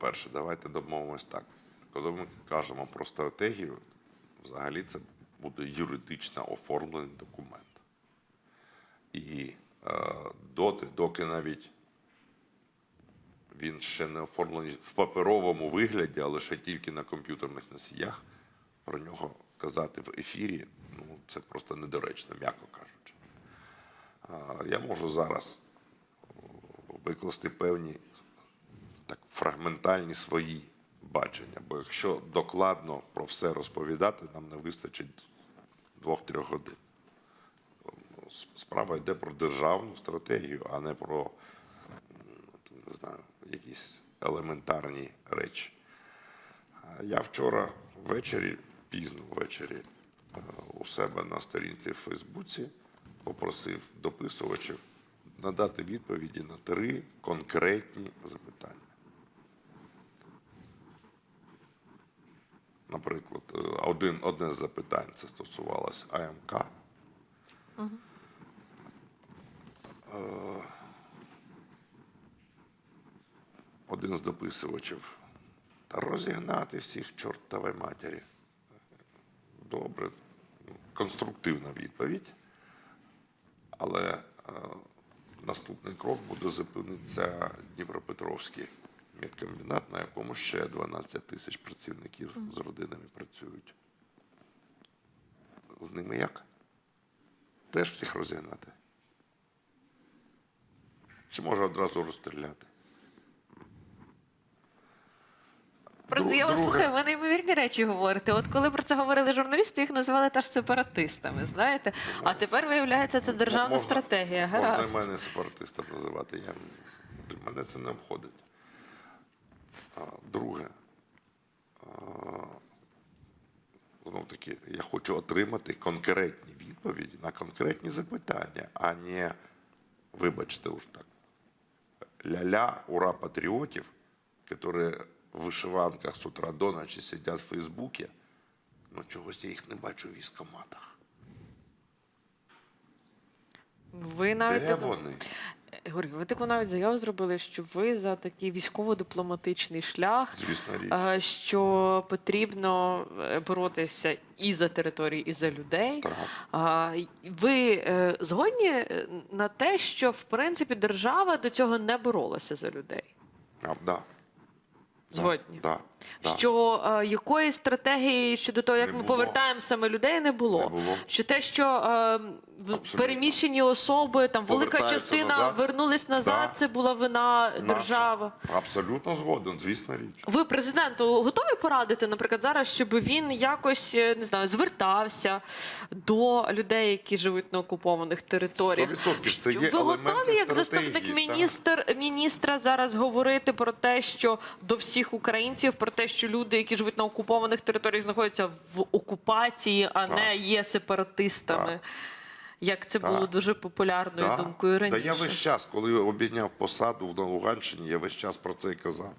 по-перше, давайте домовимось так. Коли ми кажемо про стратегію, взагалі це буде юридично оформлений документ. І е, доти, доки навіть він ще не оформлений в паперовому вигляді, а лише тільки на комп'ютерних носіях, про нього казати в ефірі, ну це просто недоречно, м'яко кажучи. А, Я можу зараз викласти певні фрагментальні свої бачення, бо якщо докладно про все розповідати, нам не вистачить двох-трьох годин. Справа йде про державну стратегію, а не про не знаю, якісь елементарні речі. Я вчора ввечері, пізно ввечері, е, у себе на сторінці в Фейсбуці попросив дописувачів надати відповіді на три конкретні запитання. Наприклад, е, один, одне з запитань це стосувалось АМК. один з дописувачів. Та розігнати всіх чортової матері. Добре, конструктивна відповідь. Але е, наступний крок буде зупинитися Дніпропетровський медкомбінат, на якому ще 12 тисяч працівників з родинами працюють. З ними як? Теж всіх розігнати. Чи може одразу розстріляти? Просто я вас друге. слухаю, ви неймовірні речі говорите. От коли про це говорили журналісти, їх називали теж сепаратистами, знаєте? А тепер виявляється, це державна Можна- стратегія. Можна і мене сепаратистом називати. Я, мене це не обходить. Друге, ну таки, я хочу отримати конкретні відповіді на конкретні запитання, а не, вибачте уж так, ля-ля, ура патріотів, які в вишиванках з утра до ночі сидять в Фейсбуці, ну чогось я їх не бачу в військоматах. Ви навіть Де вони? Георгій, ви таку навіть заяву зробили, що ви за такий військово-дипломатичний шлях. Звісно, річ. е, Що потрібно е, боротися і за території, і за людей. Так. Ви е, згодні на те, що в принципі держава до цього не боролася за людей? А, да. Згодні. Да, да. Що е, якоїсь стратегії щодо того, як Не ми було. повертаємо саме людей, не було. Не було. Що те, що е, Абсолютно. переміщені особи, там велика частина назад. вернулись назад, Да. це була вина Наша. держави. Абсолютно згоден, звісно річ. Ви президенту готові порадити, наприклад, зараз, щоб він якось е, не знаю, звертався до людей, які живуть на окупованих територіях. 100% це є ви готові як заступник міністр міністра зараз говорити про те, що до всіх українців, про те, що люди, які живуть на окупованих територіях, знаходяться в окупації, а Так. не є сепаратистами. Так. Як це Так. було дуже популярною так. думкою Та раніше. я весь час, коли обійняв посаду на Луганщині, я весь час про це і казав.